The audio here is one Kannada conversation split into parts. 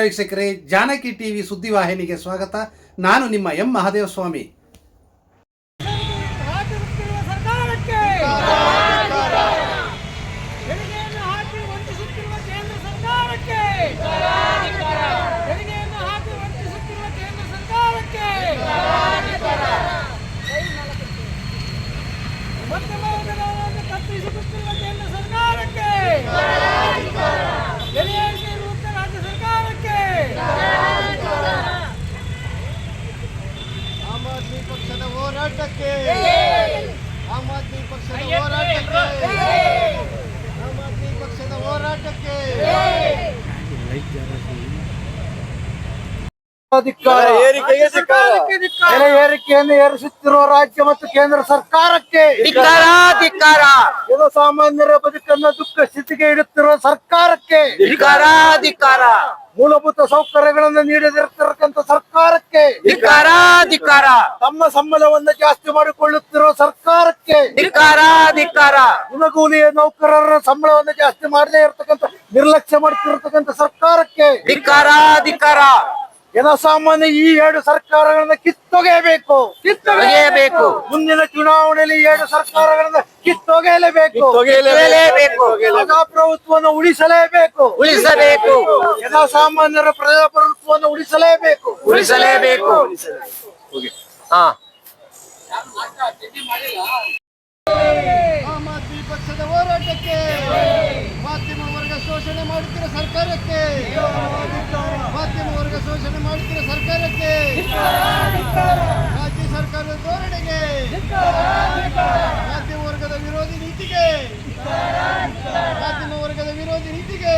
ವೀಕ್ಷಕರೇ ಜಾನಕಿ ಟಿವಿ ಸುದ್ದಿವಾಹಿನಿಗೆ ಸ್ವಾಗತ. ನಾನು ನಿಮ್ಮ ಎಂ ಮಹಾದೇವಸ್ವಾಮಿ. ಸ್ವಾಮಿ ಸರ್ಕಾರಕ್ಕೆ ತೆರಿಗೆಯನ್ನು ಹಾಕಿ ವಂಚಿಸುತ್ತಿರುವ ಕೇಂದ್ರ ಸರ್ಕಾರಕ್ಕೆ ತೆರಿಗೆಯನ್ನು ಹಾಕಿ ವಂಚಿಸುತ್ತಿರುವ ಕೇಂದ್ರ ಸರ್ಕಾರಕ್ಕೆ ಮಧ್ಯಮ ವರ್ಗದವರನ್ನು ತಪ್ಪಿಸಿಬಿಟ್ಟಿರುವ ಕೇಂದ್ರ ಸರ್ಕಾರಕ್ಕೆ ತೆರಿಗೆ ಏರಿಕೆ ಇರುವಂತ ರಾಜ್ಯ ಸರ್ಕಾರಕ್ಕೆ ಆಮ್ ಆದ್ಮಿ ಪಕ್ಷದ ಹೋರಾಟಕ್ಕೆ ಆಮ್ ಆದ್ಮಿ ಪಕ್ಷದ ಹೋರಾಟಕ್ಕೆ ಆಮ್ ಆದ್ಮಿ ಪಕ್ಷದ ಹೋರಾಟಕ್ಕೆ ಏರಿಕೆಗೆ ಬೆಲೆ ಏರಿಕೆಯನ್ನು ಏರಿಸುತ್ತಿರುವ ರಾಜ್ಯ ಮತ್ತು ಕೇಂದ್ರ ಸರ್ಕಾರಕ್ಕೆ? ಧಿಕ್ಕಾರ ಜನಸಾಮಾನ್ಯರ ಬದುಕನ್ನು ದುಃಖ ಸ್ಥಿತಿಗೆ ಇಡುತ್ತಿರುವ ಸರ್ಕಾರಕ್ಕೆ? ಧಿಕ್ಕಾರ ಮೂಲಭೂತ ಸೌಕರ್ಯಗಳನ್ನು ನೀಡದಿರ್ತಕ್ಕಂಥ ಸರ್ಕಾರಕ್ಕೆ? ಧಿಕ್ಕಾರ ಧಿಕ್ಕಾರ ತಮ್ಮ ಸಂಬಳವನ್ನು ಜಾಸ್ತಿ ಮಾಡಿಕೊಳ್ಳುತ್ತಿರುವ ಸರ್ಕಾರಕ್ಕೆ? ಧಿಕ್ಕಾರ ಧಿಕ್ಕಾರ ನೌಕರರ ಸಂಬಳವನ್ನು ಜಾಸ್ತಿ ಮಾಡದೇ ಇರತಕ್ಕಂಥ ನಿರ್ಲಕ್ಷ್ಯ ಮಾಡುತ್ತಿರತಕ್ಕಂಥ ಸರ್ಕಾರಕ್ಕೆ ಧಿಕ್ಕಾರ ಧಿಕ್ಕಾರ ಜನಸಾಮಾನ್ಯ ಈ ಎರಡು ಸರ್ಕಾರಗಳನ್ನ ಕಿತ್ತೊಗೆಯಬೇಕು. ಕಿತ್ತೊಗೆಯಬೇಕು. ಮುಂದಿನ ಚುನಾವಣೆಯಲ್ಲಿ ಈ ಎರಡು ಸರ್ಕಾರಗಳನ್ನ ಕಿತ್ತೊಗೆಯಲೇಬೇಕು. ಕಿತ್ತೊಗೆಯಲೇಬೇಕು. ಪ್ರಜಾಪ್ರಭುತ್ವವನ್ನು ಉಳಿಸಲೇಬೇಕು. ಉಳಿಸಬೇಕು. ಜನಸಾಮಾನ್ಯರ ಪ್ರಜಾಪ್ರಭುತ್ವವನ್ನು ಉಳಿಸಲೇಬೇಕು. ಉಳಿಸಲೇಬೇಕು. ಹಾ. ಆಮ್ ಆದ್ಮಿ ಪಕ್ಷದ ಹೋರಾಟಕ್ಕೆ ಮಾಧ್ಯಮ ಶೋಷಣೆ ಮಾಡುತ್ತಿರ ಸರ್ಕಾರಕ್ಕೆ. ಮಾಧ್ಯಮ ವರ್ಗ ಶೋಷಣೆ ಮಾಡುತ್ತಿರ ಸರ್ಕಾರಕ್ಕೆ. ರಾಜ್ಯ ಸರ್ಕಾರದ ಧೋರಣೆಗೆ. ಮಾಧ್ಯಮ ವರ್ಗದ ವಿರೋಧಿ ನೀತಿಗೆ. ಮಾಧ್ಯಮ ವರ್ಗದ ವಿರೋಧಿ ನೀತಿಗೆ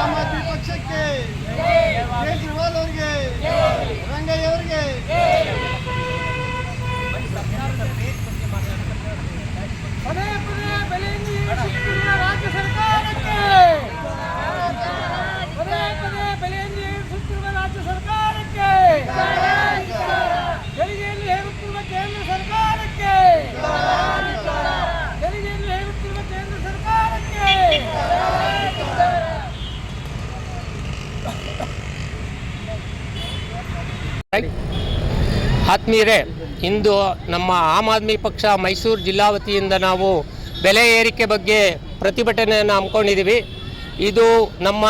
ಆಮ್ ಆದ್ಮಿ ಪಕ್ಷಕ್ಕೆ ಕೇಜ್ರಿವಾಲ್ ಅವರಿಗೆ ರಂಗಯ್ಯ ಅವರಿಗೆ ಪದೇ ಪದೇ ಬೆಲೆಯನ್ನು ಏರಿಸುತ್ತಿರುವ ರಾಜ್ಯ ಸರ್ಕಾರಕ್ಕೆ ಪದೇ ಪದೇ ಬೆಲೆಯನ್ನು ಏರಿಸುತ್ತಿರುವ ರಾಜ್ಯ ಸರ್ಕಾರಕ್ಕೆ ತೆರಿಗೆಯನ್ನು ಹೇರುತ್ತಿರುವ ಕೇಂದ್ರ ಸರ್ಕಾರಕ್ಕೆ ತೆರಿಗೆಯನ್ನು ಹೇರುತ್ತಿರುವ ಕೇಂದ್ರ ಸರ್ಕಾರಕ್ಕೆ ಆತ್ಮೀಯರೇ, ಇಂದು ನಮ್ಮ ಆಮ್ ಆದ್ಮಿ ಪಕ್ಷ ಮೈಸೂರು ಜಿಲ್ಲಾ ವತಿಯಿಂದ ನಾವು ಬೆಲೆ ಏರಿಕೆ ಬಗ್ಗೆ ಪ್ರತಿಭಟನೆಯನ್ನು ಹಮ್ಮಿಕೊಂಡಿದ್ದೀವಿ. ಇದು ನಮ್ಮ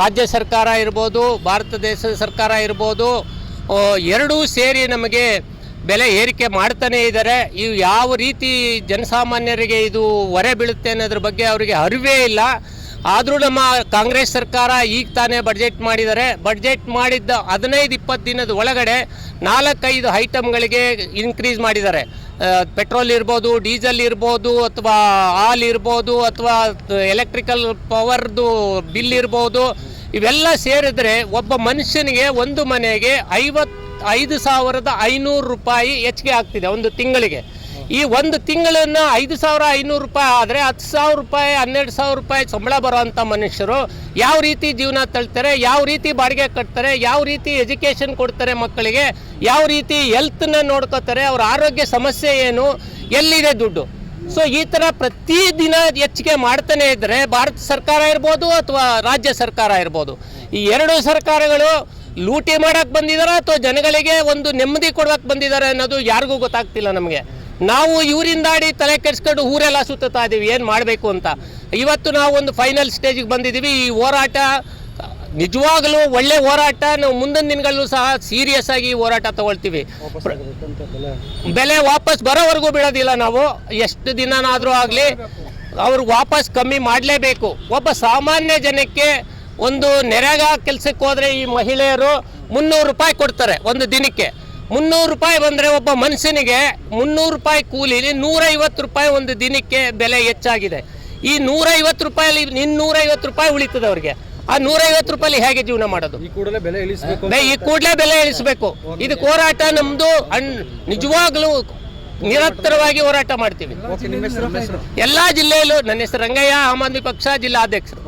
ರಾಜ್ಯ ಸರ್ಕಾರ ಇರ್ಬೋದು, ಭಾರತ ದೇಶದ ಸರ್ಕಾರ ಇರ್ಬೋದು ಎರಡೂ ಸೇರಿ ನಮಗೆ ಬೆಲೆ ಏರಿಕೆ ಮಾಡ್ತಾನೇ ಇದ್ದಾರೆ. ಇವು ಯಾವ ರೀತಿ ಜನಸಾಮಾನ್ಯರಿಗೆ ಇದು ಹೊರೆ ಬೀಳುತ್ತೆ ಅನ್ನೋದ್ರ ಬಗ್ಗೆ ಅವರಿಗೆ ಅರಿವೇ ಇಲ್ಲ. ಆದರೂ ನಮ್ಮ ಕಾಂಗ್ರೆಸ್ ಸರ್ಕಾರ ಈಗ ತಾನೇ ಬಡ್ಜೆಟ್ ಮಾಡಿದ್ದಾರೆ ಬಡ್ಜೆಟ್ ಮಾಡಿದ್ದ ಹದಿನೈದು ಇಪ್ಪತ್ತು ದಿನದ ಒಳಗಡೆ ನಾಲ್ಕೈದು ಐಟಮ್ಗಳಿಗೆ ಇನ್ಕ್ರೀಸ್ ಮಾಡಿದ್ದಾರೆ. ಪೆಟ್ರೋಲ್ ಇರ್ಬೋದು ಡೀಸೆಲ್ ಇರ್ಬೋದು, ಅಥವಾ ಹಾಲ್ ಇರ್ಬೋದು, ಅಥವಾ ಎಲೆಕ್ಟ್ರಿಕಲ್ ಪವರ್ದು ಬಿಲ್ ಇರ್ಬೋದು, ಇವೆಲ್ಲ ಸೇರಿದ್ರೆ ಒಬ್ಬ ಮನುಷ್ಯನಿಗೆ ಒಂದು ಮನೆಗೆ ಐವತ್ತು ಐದು ಸಾವಿರದ ಐನೂರು ರೂಪಾಯಿ ಹೆಚ್ಚಿಗೆ ಆಗ್ತಿದೆ ಒಂದು ತಿಂಗಳಿಗೆ. ಈ ಒಂದು ತಿಂಗಳನ್ನ ಐದು ಸಾವಿರ ಐನೂರು ರೂಪಾಯಿ ಆದರೆ ಹತ್ತು ಸಾವಿರ ರೂಪಾಯಿ, ಹನ್ನೆರಡು ಸಾವಿರ ರೂಪಾಯಿ ಸಂಬಳ ಬರೋವಂಥ ಮನುಷ್ಯರು ಯಾವ ರೀತಿ ಜೀವನ ತಳ್ತಾರೆ, ಯಾವ ರೀತಿ ಬಾಡಿಗೆ ಕಟ್ತಾರೆ, ಯಾವ ರೀತಿ ಎಜುಕೇಷನ್ ಕೊಡ್ತಾರೆ ಮಕ್ಕಳಿಗೆ, ಯಾವ ರೀತಿ ಹೆಲ್ತ್ನ ನೋಡ್ಕೋತಾರೆ, ಅವ್ರ ಆರೋಗ್ಯ ಸಮಸ್ಯೆ ಏನು, ಎಲ್ಲಿದೆ ದುಡ್ಡು? ಸೊ ಈ ಥರ ಪ್ರತಿದಿನ ಹೆಚ್ಚಿಗೆ ಮಾಡ್ತಾನೆ ಇದ್ದರೆ ಭಾರತ ಸರ್ಕಾರ ಇರ್ಬೋದು ಅಥವಾ ರಾಜ್ಯ ಸರ್ಕಾರ ಇರ್ಬೋದು, ಈ ಎರಡು ಸರ್ಕಾರಗಳು ಲೂಟಿ ಮಾಡಕ್ಕೆ ಬಂದಿದ್ದಾರೆ ಅಥವಾ ಜನಗಳಿಗೆ ಒಂದು ನೆಮ್ಮದಿ ಕೊಡೋಕೆ ಬಂದಿದ್ದಾರೆ ಅನ್ನೋದು ಯಾರಿಗೂ ಗೊತ್ತಾಗ್ತಿಲ್ಲ ನಮಗೆ. ನಾವು ಇವರಿಂದಾಡಿ ತಲೆ ಕೆಡಿಸ್ಕೊಂಡು ಊರೆಲ್ಲ ಸುತ್ತಾ ಇದ್ದೀವಿ ಏನು ಮಾಡಬೇಕು ಅಂತ. ಇವತ್ತು ನಾವು ಒಂದು ಫೈನಲ್ ಸ್ಟೇಜಿಗೆ ಬಂದಿದ್ದೀವಿ ಈ ಹೋರಾಟ ನಿಜವಾಗಲೂ ಒಳ್ಳೆ ಹೋರಾಟ. ನಾವು ಮುಂದಿನ ದಿನಗಳಲ್ಲೂ ಸಹ ಸೀರಿಯಸ್ ಆಗಿ ಹೋರಾಟ ತಗೊಳ್ತೀವಿ. ಬೆಲೆ ವಾಪಸ್ ಬರೋವರೆಗೂ ಬಿಡೋದಿಲ್ಲ ನಾವು. ಎಷ್ಟು ದಿನನಾದರೂ ಆಗಲಿ ಅವ್ರು ವಾಪಸ್ ಕಮ್ಮಿ ಮಾಡಲೇಬೇಕು. ಒಬ್ಬ ಸಾಮಾನ್ಯ ಜನಕ್ಕೆ ಒಂದು ನೆರೆಗ ಕೆಲಸಕ್ಕೆ ಹೋದರೆ ಈ ಮಹಿಳೆಯರು ಮುನ್ನೂರು ರೂಪಾಯಿ ಕೊಡ್ತಾರೆ ಒಂದು ದಿನಕ್ಕೆ. ಮುನ್ನೂರು ರೂಪಾಯಿ ಬಂದರೆ ಒಬ್ಬ ಮನುಷ್ಯನಿಗೆ ಮುನ್ನೂರು ರೂಪಾಯಿ ಕೂಲಿಲಿ ನೂರೈವತ್ತು ರೂಪಾಯಿ ಒಂದು ದಿನಕ್ಕೆ ಬೆಲೆ ಹೆಚ್ಚಾಗಿದೆ. ಈ ನೂರೈವತ್ತು ರೂಪಾಯಲ್ಲಿ ಇನ್ನೂರೈವತ್ತು ರೂಪಾಯಿ ಉಳಿತದೆ ಅವ್ರಿಗೆ. ಆ ನೂರೈವತ್ತು ರೂಪಾಯಿ ಹೇಗೆ ಜೀವನ ಮಾಡೋದು? ಈ ಕೂಡಲೇ ಬೆಲೆ ಇಳಿಸಬೇಕು ಇದಕ್ಕೆ ಹೋರಾಟ ನಮ್ದು ನಿಜವಾಗ್ಲೂ ನಿರಂತರವಾಗಿ ಹೋರಾಟ ಮಾಡ್ತೀವಿ. ಎಲ್ಲಾ ಜಿಲ್ಲೆಯಲ್ಲೂ ನನ್ನ ಹೆಸರು ರಂಗಯ್ಯ ಆಮ್ ಆದ್ಮಿ ಪಕ್ಷ ಜಿಲ್ಲಾಧ್ಯಕ್ಷರು